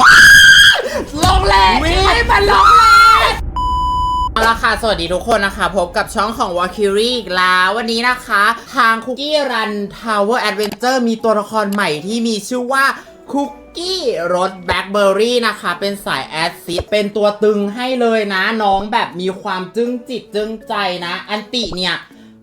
ว้าลงแรงให้มันลงแรงเอาละค่ะ สวัสดีทุกคนนะคะ พบกับช่องของ w a l k y r i อีกแล้ว วันนี้นะคะ ทาง Cookie Run Tower Adventure มีตัวละครใหม่ที่มีชื่อว่าคุกกี้รสแบล็คเบอร์รี่นะคะ เป็นสายแอดซิดเป็นตัวตึงให้เลยนะ น้องแบบมีความจึ้งจิตจึ้งใจนะ อันติเนี่ย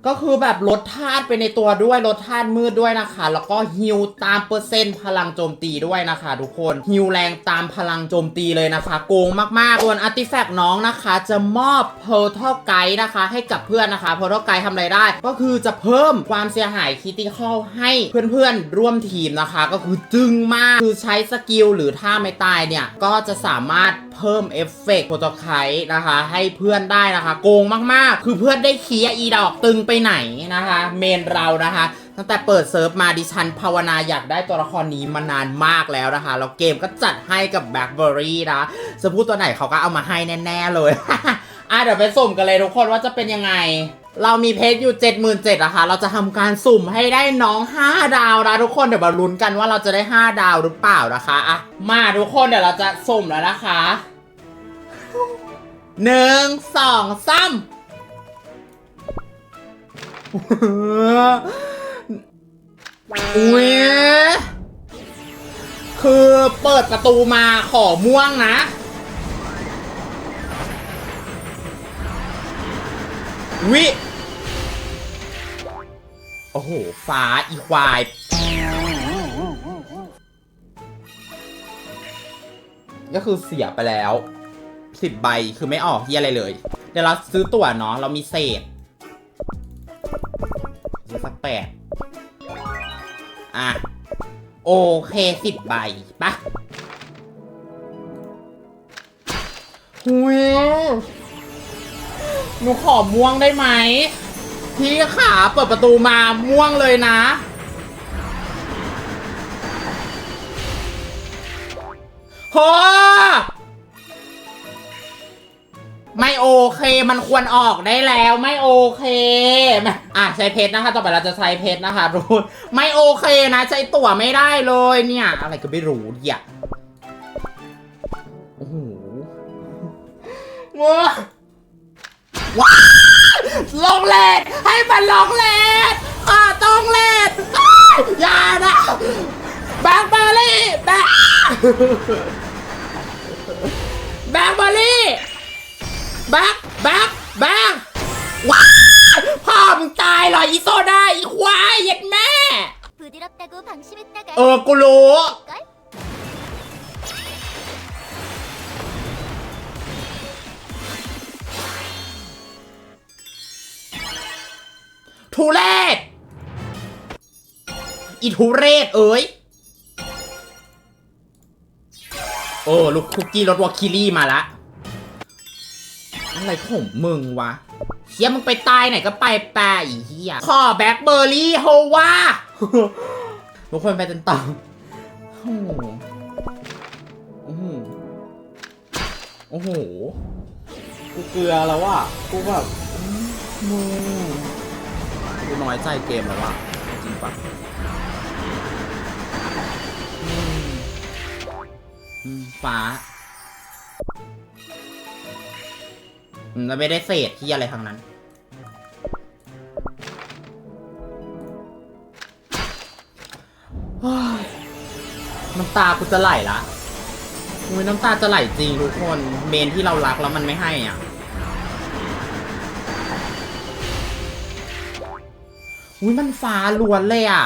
ก็คือแบบลดธาตุไปในตัวด้วยลดธาตุมืดด้วยนะคะ แล้วก็ฮิวตามเปอร์เซ็นต์พลังโจมตีด้วยนะคะ ทุกคนฮิวแรงตามพลังโจมตีเลยนะคะโกงมากๆส่วนอาร์ติแฟกต์น้องนะคะ จะมอบ Portal Guide นะคะ ให้กับเพื่อนนะคะ Portal Guide ทำอะไรได้ ก็คือจะเพิ่มความเสียหายคิติคอลให้เพื่อนๆร่วมทีมนะคะ ก็คือจึงมากคือใช้สกิลหรือท่าไม่ตายเนี่ยก็จะสามารถ เพิ่มเอฟเฟกต์โปรตไคนะคะ ให้เพื่อนได้นะคะ โกงมากๆ คือเพื่อนได้เคลียร์อีดอกตึงไปไหนนะคะ เมนเรานะคะตั้งแต่เปิดเซิร์ฟมาดิฉันภาวนาอยากได้ตัวละครนี้มานานมากแล้วนะคะแล้วเกมก็จัดให้กับแบล็คเบอรี่นะจะพูดตัวไหนเขาก็เอามาให้แน่ ๆ เลยอะเดี๋ยวไปสุ่มกันเลยทุกคนว่าจะเป็นยังไง เรามีเพจอยู่ 77,000นะคะเราจะทำการสุ่มให้ได้น้อง 5 ดาวนะทุกคนเดี๋ยวมาลุ้นกันว่าเราจะได้ 5 ดาวหรือเปล่านะคะอะมาทุกคนเดี๋ยวเราจะสุ่มแล้วนะคะ หนึ่งสองสามอุ้ยคือเปิดประตูมาขอม่วงนะ วิ โอ้โห ฟ้าอีควายก็คือเสียไปแล้ว สิบใบคือไม่ออกที่อะไรเลย เดี๋ยวเราซื้อตั๋วเนาะเรามีเศษซื้อสักแปดอะ โอเคสิบใบปะหุยหนูขอม่วงได้ไหม พี่ขาเปิดประตูมาม่วงเลยนะ โห ไม่โอเคมันควรออกได้แล้วไม่โอเคอะใช้เพชรนะคะ ต่อไปเราจะใช้เพชรนะคะทุกคนไม่โอเคนะใช้ตั๋วไม่ได้เลยเนี่ย อะไรก็ไม่รู้เนี่ยโอ้โหว้าว้าลงเลดให้มันลงเลดอ่าต้องเลดอ้าวอย่านะแบงค์เบอร์รี่แบงค์แบงค์เบอร์ รี่ บักบักบักว้าพ่อมึงตายเหรออีโซดาอีควายเย็ดแม่ 부드럽다고 방심했다가 เออ กูรู้ 걸? ทุเรศ อีทุเรศเอ้ยเออ ลูกคุกกี้รถวอลคิลี่มาละ อะไรของมึงวะเฮียมึงไปตายไหนก็ไปแปะอีเฮียขอแบล็คเบอร์รี่โฮวาทุกคนไปกันต่อโอ้โหโอ้โห กูเกลือแล้วว่ะ กูแบบมือมึงกูน้อยใจเกมแล้วว่ะ จริงปะฟ้า เราไม่ได้เศษที่อะไรทางนั้น น้ำตากูจะไหลละอ้ยน้ำตาจะไหลจริงทุกคน เมนที่เรารักแล้วมันไม่ให้อะ อุ้ยมันฟ้าล้วนเลยอะ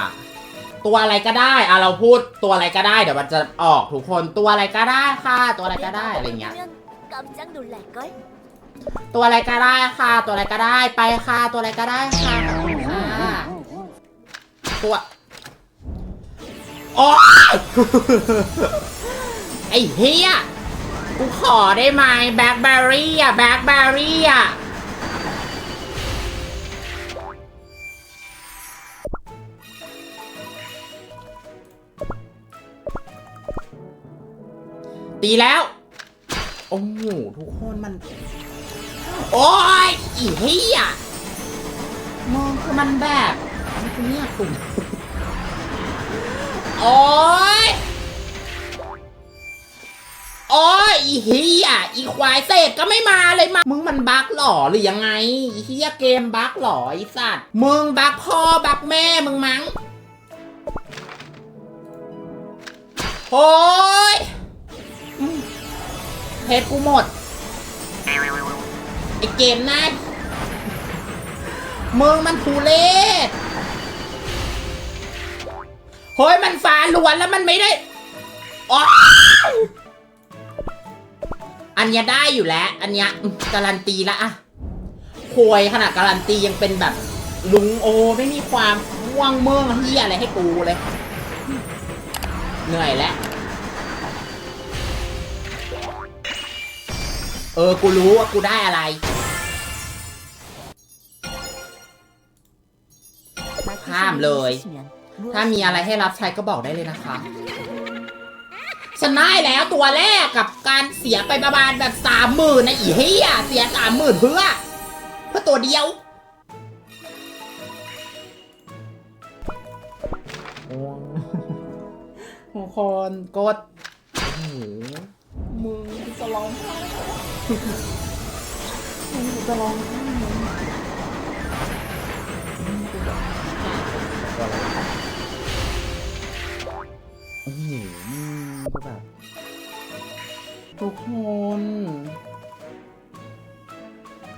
ตัวอะไรก็ได้อะเราพูดตัวอะไรก็ได้เดี๋ยวมันจะออกทุกคนตัวอะไรก็ได้ค่ะ ตัวอะไรก็ได้อะไรเงี้ย ตัวอะไรก็ได้ค่ะ ตัวอะไรก็ได้ไปค่ะ ตัวอะไรก็ได้ค่ะขอบคุณค่ะตัวโอ้ยไอ้เฮียกูขอได้ไหมแบล็คเบอรี่อะแบล็คเบอร์รี่อะตีแล้ว โอ้โหทุกคนมัน โอ้ยอีเหี้ยมองคือมันแบบมันคือเนี่ยกลุ่มโอ้ยโอ้ยอีเฮียอีควายเศษก็ไม่มาเลยมา มึงมันบั๊กหรอหรือยังไง อีเฮียเกมบั๊กหรอไอสัตว์ มึงบั๊กพ่อบั๊กแม่มึงมั้งโอ้ยเพชรกูหมด เกมนั่นมึงมันทุเลศเฮ้ยมันฟ้าล้วนแล้วมันไม่ได้อ๋ออันเนี้ยได้อยู่แล้ว อันเนี้ยการันตีละอะควยขนาดการันตียังเป็นแบบ ลุงโอไม่มีความว่วงเมืองเฮียอะไรให้กูเลย เหนื่อยแล้ว เออ กูรู้ว่ากูได้อะไร ข้ามเลย ถ้ามีอะไรให้รับใช้ก็บอกได้เลยนะคะฉันได้แล้วตัวแรกกับการเสียไปประมาณแบบสามหมื่นนะอีเฮียเสียสามหมื่นเพื่อ เพื่อตัวเดียว ทุกคนกดโอ้โหมึงกูจะร้องไห้มึงจะร้องไห้ มึงกูแบบโอ้โหมึงก็แบบทุกคน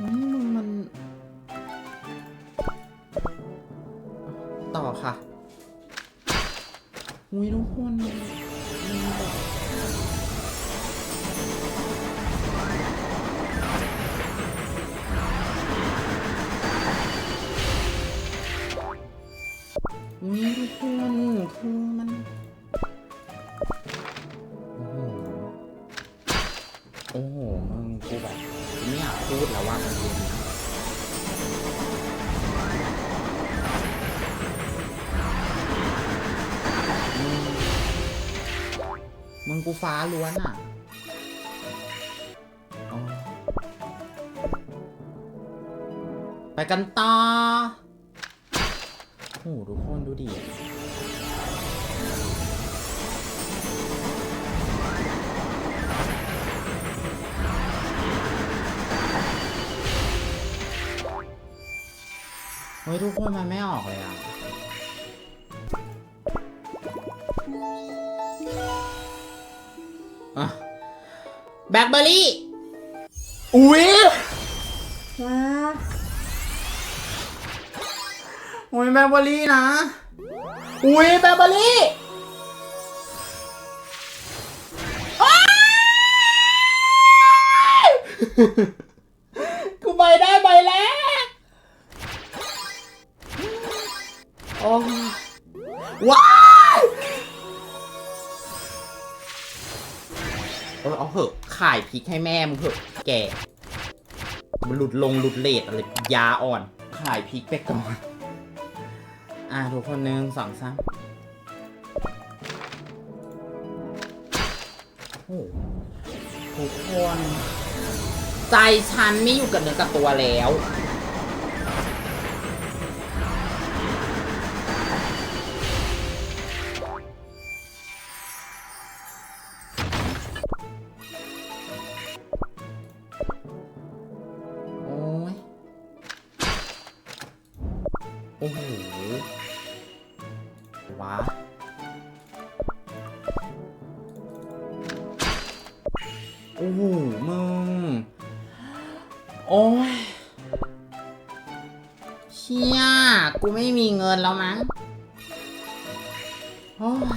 นี่ม อุ้ยทุกคนคือมันโอ้โหมึงกูแบบไม่อยากพูดแล้วว่ามันเป็นนะมึงกูฟ้าล้วนอะไปกันต่อ หทุกคนดูดิเฮ้ยทุกคนมันไม่ออกเลยอะแบล็คเบอร์รี่อุ๊ย อุ๊ยแบล็คเบอร์รี่นะ อุ๊ยแบล็คเบอร์รี่อ้ายกูใบได้ใบแรกโอ้ยว้ายเออเอาเหอะขายพริกให้แม่มึงเหอะแกมันหลุดลงหลุดเลดอะไรยาอ่อน ขายพริกไปก่อน อะทุกคนหนึ่งสองสามโอ้ทุกคน ใจฉันไม่อยู่กับเนื้อกับตัวแล้ว อ้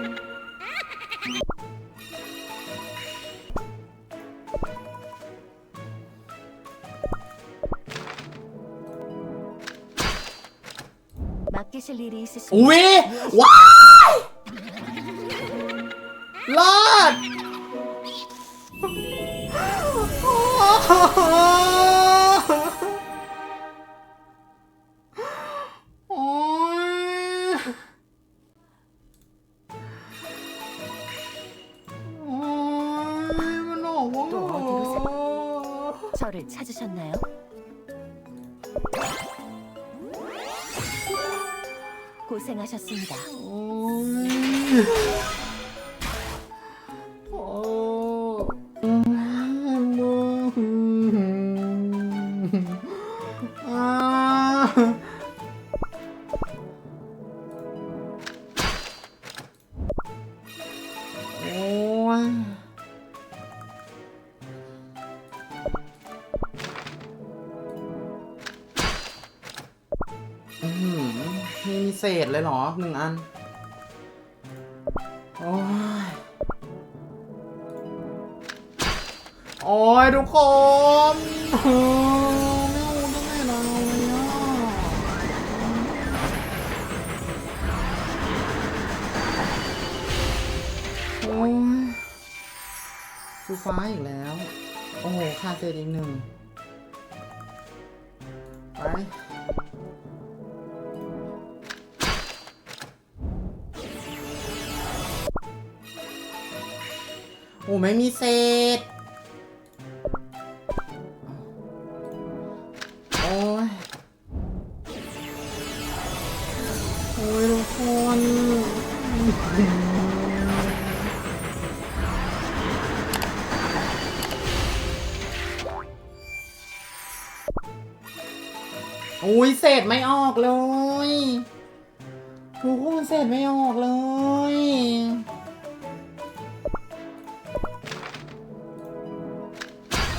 맡기실 일이 있으시면 อุ้ยว้ายรอด 찾으셨나 หนึ่งอัน โอ้ย โอ้ยทุกคนไม่เอาได้ไงเราเลยอะโอ้ยฟูฟ้าอีกแล้ว โอ้โหค่าเศษอีกหนึ่งไป อ้ไม่มีเศษ โอ้ย โอ้ยทุกคนโอ้ยเศษไม่ออกเลยทุกคนเศษไม่ออกเลย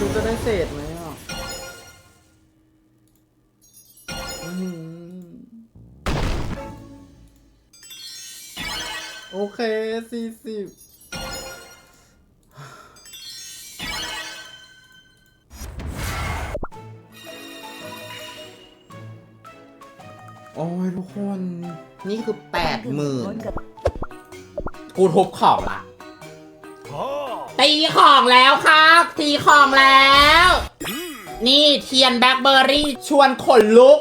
รู้จะได้เศษไหมอะอื้อหือโอเคสี่สิบโอ้ยทุกคน นี่คือแปดหมื่น뭔가กูทุบของละ ตีของแล้วครับ ตีของแล้ว นี่เทียนแบล็คเบอร์รี่ชวนขนลุก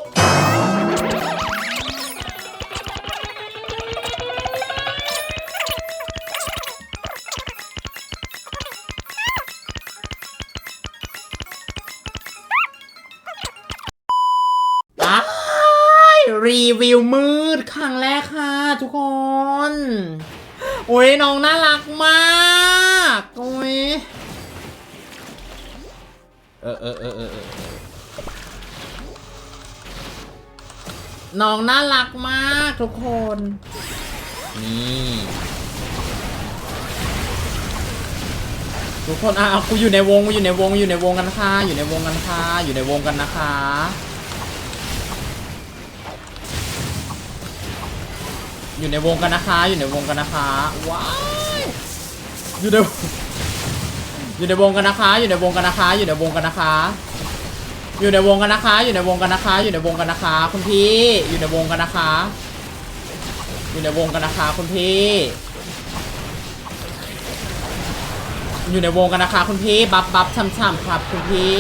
อ้ายรีวิวมืดครั้งแรกค่ะทุกคน โอ้ยน้องน่ารักมาก เออเออเออเออน้องน่ารักมากทุกคน นี่ทุกคนอะกูอยู่ในวงกูอยู่ในวงอยู่ในวงกันค่ะ อยู่ในวงกันค่ะ อยู่ในวงกันนะคะอยู่ในวงกันนะคะ อยู่ในวงกันนะคะ ว้ายอยู่ใน อยู่ในวงกันนะคะ อยู่ในวงกันนะคะ อยู่ในวงกันนะคะ อยู่ในวงกันนะคะ อยู่ในวงกันนะคะ อยู่ในวงกันนะคะ คุณพี่ อยู่ในวงกันนะคะ อยู่ในวงกันนะคะคุณพี่ อยู่ในวงกันนะคะคุณพี่ บับบับช่ำๆครับคุณพี่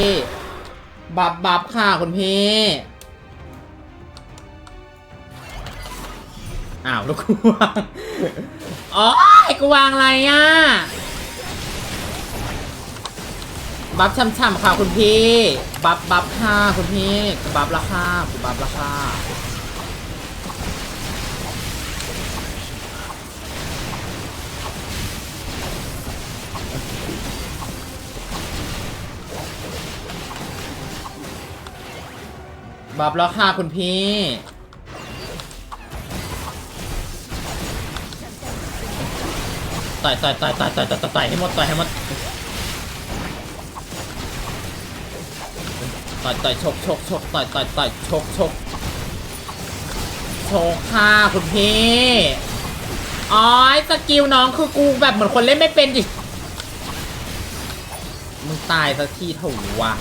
บับบับค่ะคุณพี่อ้าวแล้วกูวางอ๋อกูวางอะไรอะ บัฟช่ำๆค่ะคุณพี่ บัฟบัฟค่ะคุณพี่บัฟราคาบัฟราคาบัฟราคาคุณพี่ ต่อยต่อยต่อยต่อยต่อยต่อยต่อยให้หมดต่อยให้หมด ต่อยต่อยชกชกชกต่อยต่อยต่อยชกชกชกค่ะคุณพี่อ๋อยสกิลน้องคือกูแบบเหมือนคนเล่นไม่เป็นดิมึงตายสักทีถูวะ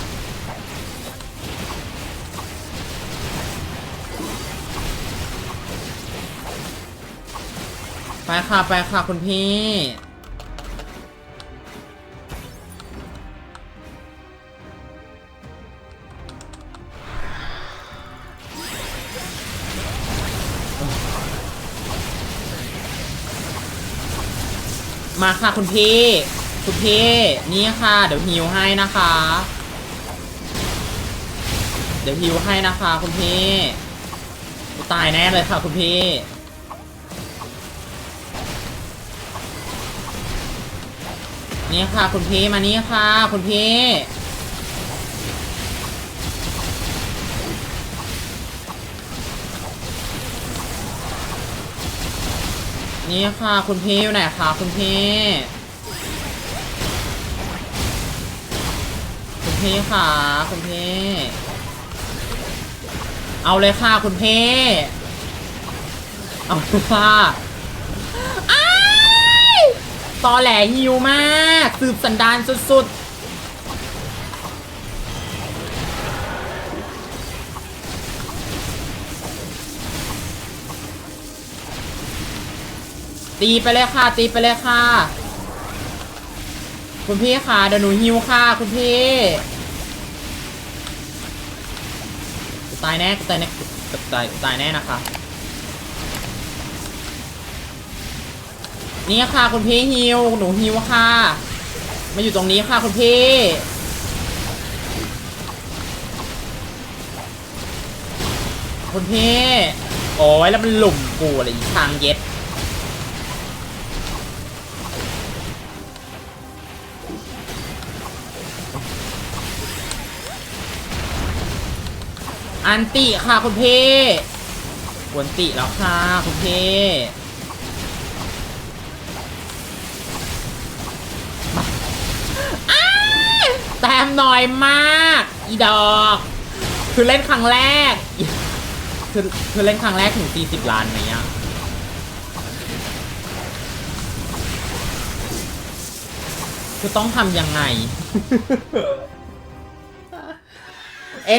ไปค่ะ ไปค่ะ คุณพี่ มาค่ะคุณพี่ คุณพี่ นี่ค่ะ เดี๋ยวฮิวให้นะคะ เดี๋ยวฮิวให้นะคะคุณพี่ตายแน่เลยค่ะคุณพี่นี่ค่ะ คุณพี่มานี่ค่ะ คุณพี่ นี่ค่ะ คุณพี่อยู่ไหนคะคุณพี่ คุณพี่ค่ะ คุณพี่ เอาเลยค่ะ คุณพี่ เอาเลยค่ะตอแหลหิวมากสืบสันดานสุดๆ ตีไปเลยค่ะ ตีไปเลยค่ะ คุณพี่ค่ะเดี๋ยวหนูหิวค่ะ คุณพี่ตายแน่ตายแน่ตายตายแน่นะคะ นี่ค่ะ คุณพี่ฮิวหนูฮิวค่ะ มาอยู่ตรงนี้ค่ะ คุณพี่คุณพี่ โอ้ยแล้วมันหลุมกูอะไรทางเย็ด อันติค่ะคุณเพ่กวนติแล้วค่ะคุณพี่มาแต้มหน่อยมาก อีดอกคือเล่นครั้งแรก คือคือเล่นครั้งแรกถึง 40 ล้านไหมอะคือต้องทำยังไง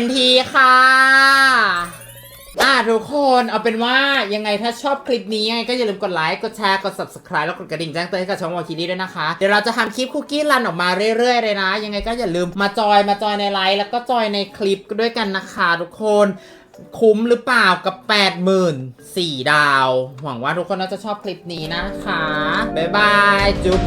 NT ค่ะ อะทุกคนเอาเป็นว่ายังไงถ้าชอบคลิปนี้ยังไงก็อย่าลืมกดไลค์ กดแชร์ กด subscribe แล้วกดกระดิ่งแจ้งเตือนให้กับช่องวอลคิรี่ด้วยนะคะ เดี๋ยวเราจะทำคลิปคุกกี้รันออกมาเรื่อยๆเลยนะ ยังไงก็อย่าลืมมาจอยมาจอยในไลฟ์แล้วก็จอยในคลิปด้วยกันนะคะทุกคนคุ้มหรือเปล่ากับ 8 4ดาว หวังว่าทุกคนน่าจะชอบคลิปนี้นะคะ บ๊ายบาย จุ๊บ